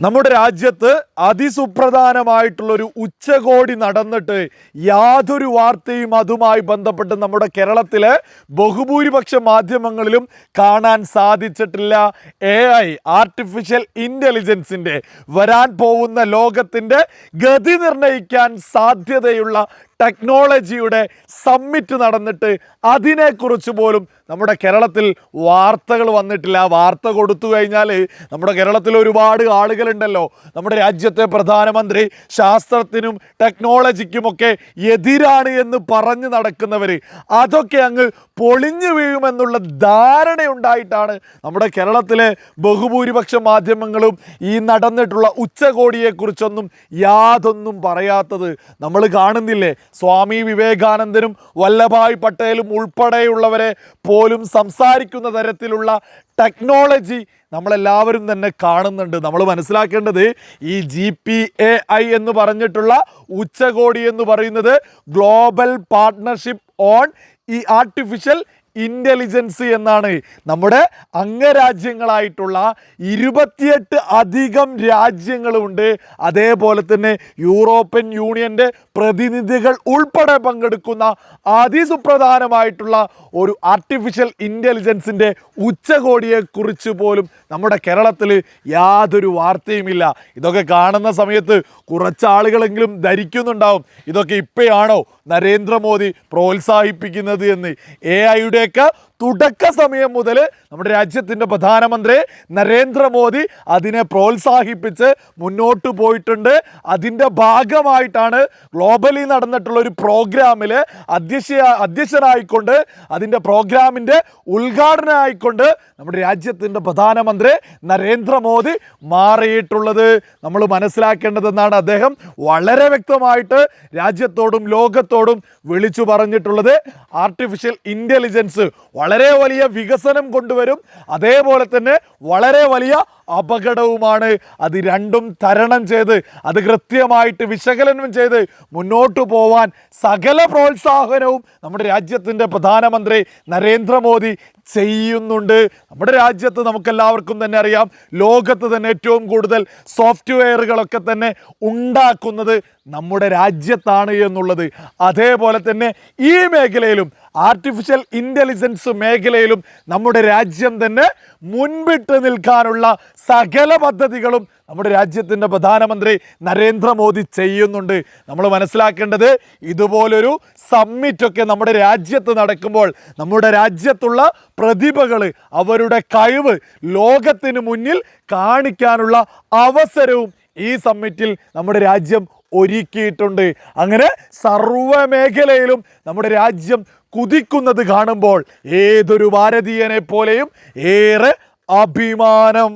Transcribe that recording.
നമ്മുടെ രാജ്യത്ത് അതിസുപ്രധാനമായിട്ടുള്ളൊരു ഉച്ചകോടി നടന്നിട്ട് യാതൊരു വാർത്തയും അതുമായി ബന്ധപ്പെട്ട് നമ്മുടെ കേരളത്തിലെ ബഹുഭൂരിപക്ഷ മാധ്യമങ്ങളിലും കാണാൻ സാധിച്ചിട്ടില്ല എ ഐ ആർട്ടിഫിഷ്യൽ ഇന്റലിജൻസിന്റെ വരാൻ പോകുന്ന ലോകത്തിന്റെ ഗതി നിർണയിക്കാൻ സാധ്യതയുള്ള ടെക്നോളജിയുടെ സമ്മിറ്റ് നടന്നിട്ട് അതിനെക്കുറിച്ച് പോലും നമ്മുടെ കേരളത്തിൽ വാർത്തകൾ വന്നിട്ടില്ല. വാർത്ത കൊടുത്തു കഴിഞ്ഞാൽ നമ്മുടെ കേരളത്തിൽ ഒരുപാട് ആളുകളുണ്ടല്ലോ. നമ്മുടെ രാജ്യത്തെ പ്രധാനമന്ത്രി ശാസ്ത്രത്തിനും ടെക്നോളജിക്കുമൊക്കെ എതിരാണ് എന്ന് പറഞ്ഞു നടക്കുന്നവർ അതൊക്കെ അങ്ങ് പൊളിഞ്ഞു വീഴുമെന്നുള്ള ധാരണയുണ്ടായിട്ടാണ് നമ്മുടെ കേരളത്തിലെ ബഹുഭൂരിപക്ഷ മാധ്യമങ്ങളും ഈ നടന്നിട്ടുള്ള ഉച്ചകോടിയെക്കുറിച്ചൊന്നും യാതൊന്നും പറയാത്തത്. നമ്മൾ കാണുന്നില്ലേ? സ്വാമി വിവേകാനന്ദനും വല്ലഭായ് പട്ടേലും ഉൾപ്പെടെയുള്ളവരെ പോലും സംസാരിക്കുന്ന തരത്തിലുള്ള ടെക്നോളജി നമ്മളെല്ലാവരും തന്നെ കാണുന്നുണ്ട്. നമ്മൾ മനസ്സിലാക്കേണ്ടത് ഈ ജി പി എ ഐ എന്ന് പറഞ്ഞിട്ടുള്ള ഉച്ചകോടി എന്ന് പറയുന്നത് ഗ്ലോബൽ പാർട്ട്ണർഷിപ്പ് ഓൺ ഈ ആർട്ടിഫിഷ്യൽ ഇന്റലിജൻസ് എന്നാണ്. നമ്മുടെ അംഗരാജ്യങ്ങളായിട്ടുള്ള ഇരുപത്തിയെട്ട് അധികം രാജ്യങ്ങളുണ്ട്. അതേപോലെ തന്നെ യൂറോപ്യൻ യൂണിയന്റെ പ്രതിനിധികൾ ഉൾപ്പെടെ പങ്കെടുക്കുന്ന അതിസുപ്രധാനമായിട്ടുള്ള ഒരു ആർട്ടിഫിഷ്യൽ ഇന്റലിജൻസിന്റെ ഉച്ചകോടിയെക്കുറിച്ച് പോലും നമ്മുടെ കേരളത്തിൽ യാതൊരു വാർത്തയുമില്ല. ഇതൊക്കെ കാണുന്ന സമയത്ത് കുറച്ച് ആളുകളെങ്കിലും ധരിക്കുന്നുണ്ടാവും. ഇതൊക്കെ ഇപ്പോഴാണോ നരേന്ദ്രമോദി പ്രോത്സാഹിപ്പിക്കുന്നത് എന്ന്? എ ಬೇಕಾ തുടക്ക സമയം മുതൽ നമ്മുടെ രാജ്യത്തിന്റെ പ്രധാനമന്ത്രി നരേന്ദ്രമോദി അതിനെ പ്രോത്സാഹിപ്പിച്ച് മുന്നോട്ട് പോയിട്ടുണ്ട്. അതിന്റെ ഭാഗമായിട്ടാണ് ഗ്ലോബലി നടന്നിട്ടുള്ള ഒരു പ്രോഗ്രാമിൽ അധ്യക്ഷ അധ്യക്ഷനായിക്കൊണ്ട് അതിന്റെ പ്രോഗ്രാമിന്റെ ഉദ്ഘാടനമായിക്കൊണ്ട് നമ്മുടെ രാജ്യത്തിന്റെ പ്രധാനമന്ത്രി നരേന്ദ്രമോദി മാറിയിട്ടുള്ളത്. നമ്മൾ മനസ്സിലാക്കേണ്ടതെന്നാണ് അദ്ദേഹം വളരെ വ്യക്തമായിട്ട് രാജ്യത്തോടും ലോകത്തോടും വിളിച്ചു പറഞ്ഞിട്ടുള്ളത്. ആർട്ടിഫിഷ്യൽ ഇന്റലിജൻസ് വളരെ വലിയ വികസനം കൊണ്ടുവരും. അതേപോലെ തന്നെ വളരെ വലിയ അപകടവുമാണ് അത് രണ്ടും തരണം ചെയ്ത് അത് കൃത്യമായിട്ട് വിശകലനം ചെയ്ത് മുന്നോട്ട് പോവാൻ സകല പ്രോത്സാഹനവും നമ്മുടെ രാജ്യത്തിന്റെ പ്രധാനമന്ത്രി നരേന്ദ്രമോദി ചെയ്യുന്നുണ്ട്. നമ്മുടെ രാജ്യത്ത് നമുക്കെല്ലാവർക്കും തന്നെ അറിയാം ലോകത്ത് തന്നെ ഏറ്റവും കൂടുതൽ സോഫ്റ്റ്വെയറുകളൊക്കെ തന്നെ ഉണ്ടാക്കുന്നത് നമ്മുടെ രാജ്യത്താണ് എന്നുള്ളത്. അതേപോലെ തന്നെ ഈ മേഖലയിലും ആർട്ടിഫിഷ്യൽ ഇന്റലിജൻസ് മേഖലയിലും നമ്മുടെ രാജ്യം തന്നെ മുൻപിട്ട് നിൽക്കാനുള്ള സകല പദ്ധതികളും നമ്മുടെ രാജ്യത്തിന്റെ പ്രധാനമന്ത്രി നരേന്ദ്രമോദി ചെയ്യുന്നുണ്ട്. നമ്മൾ മനസ്സിലാക്കേണ്ടത് ഇതുപോലൊരു സമ്മിറ്റൊക്കെ നമ്മുടെ രാജ്യത്ത് നടക്കുമ്പോൾ നമ്മുടെ രാജ്യത്തുള്ള പ്രതിഭകൾ അവരുടെ കഴിവ് ലോകത്തിന് മുന്നിൽ കാണിക്കാനുള്ള അവസരവും ഈ സമ്മിറ്റിൽ നമ്മുടെ രാജ്യം ഒരുക്കിയിട്ടുണ്ട്. അങ്ങനെ സർവമേഖലയിലും നമ്മുടെ രാജ്യം കുതിക്കുന്നത് കാണുമ്പോൾ ഏതൊരു ഭാരതീയനെ പോലെയും ഏറെ അഭിമാനം.